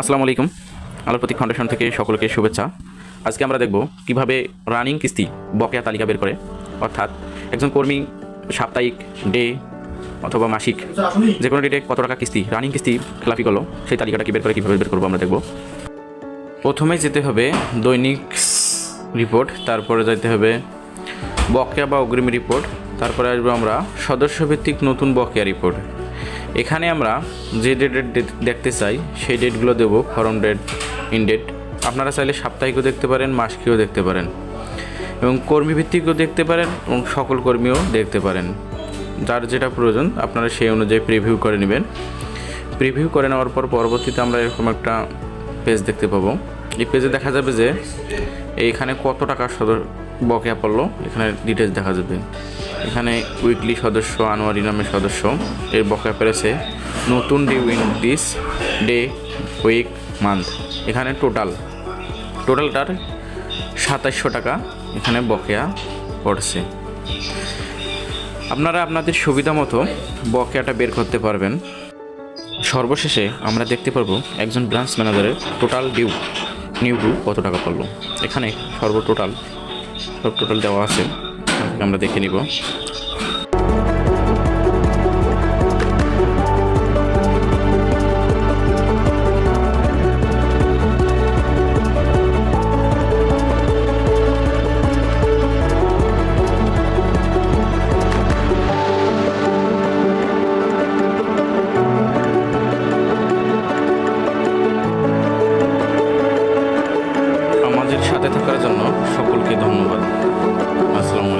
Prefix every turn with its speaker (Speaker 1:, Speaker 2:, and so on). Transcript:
Speaker 1: আসসালামু আলাইকুম। আলোর প্রতীক ফাউন্ডেশন থেকে সকলকে শুভেচ্ছা। আজকে আমরা দেখব কীভাবে রানিং কিস্তি বকেয়া তালিকা বের করে। অর্থাৎ একজন কর্মী সাপ্তাহিক, ডে অথবা মাসিক যে কোনো ডেটে কত টাকা কিস্তি, রানিং কিস্তি খেলাপি করল, সেই তালিকাটা কি বের করে কীভাবে বের করব আমরা দেখব। প্রথমে যেতে হবে দৈনিক রিপোর্ট তারপরে যেতে হবে বকেয়া বা অগ্রিম রিপোর্ট তারপরে আসব আমরা সদস্যভিত্তিক নতুন বকেয়া রিপোর্ট এখানে আমরা যে ডেটের দেখতে চাই, সেই ডেটগুলো দেবো ফরম ডেট ইন ডেট আপনারা চাইলে সাপ্তাহিকও দেখতে পারেন, মাসকেও দেখতে পারেন। এবং কর্মীভিত্তিকও দেখতে পারেন এবং সকল কর্মীও দেখতে পারেন। যার যেটা প্রয়োজন, আপনারা সেই অনুযায়ী প্রিভিউ করে নেবেন। প্রিভিউ করে নেওয়ার পর পরবর্তীতে আমরা এরকম একটা পেজ দেখতে পাবো। এই পেজে দেখা যাবে যে, এইখানে কত টাকা সদর বকেয়া পড়ল, এখানে ডিটেলস দেখা যাবে। এখানে উইকলি সদস্য আনোয়ারি নামের সদস্য এর বকেয়া পেরেছে নতুন due in this day week month এখানে টোটাল টোটালটার সাতাশশো টাকা এখানে বকেয়া পড়ছে। আপনারা আপনাদের সুবিধা মতো বকেয়াটা বের করতে পারবেন। সর্বশেষে আমরা দেখতে পারব একজন ব্রাঞ্চ ম্যানেজারের টোটাল ডিউ নিউ কত টাকা পড়ল? এখানে সর্ব টোটাল সব টোটাল দেওয়া আছে। আমরা দেখে নিব। সাথে থাকার জন্য সকলকে ধন্যবাদ। আসসালামু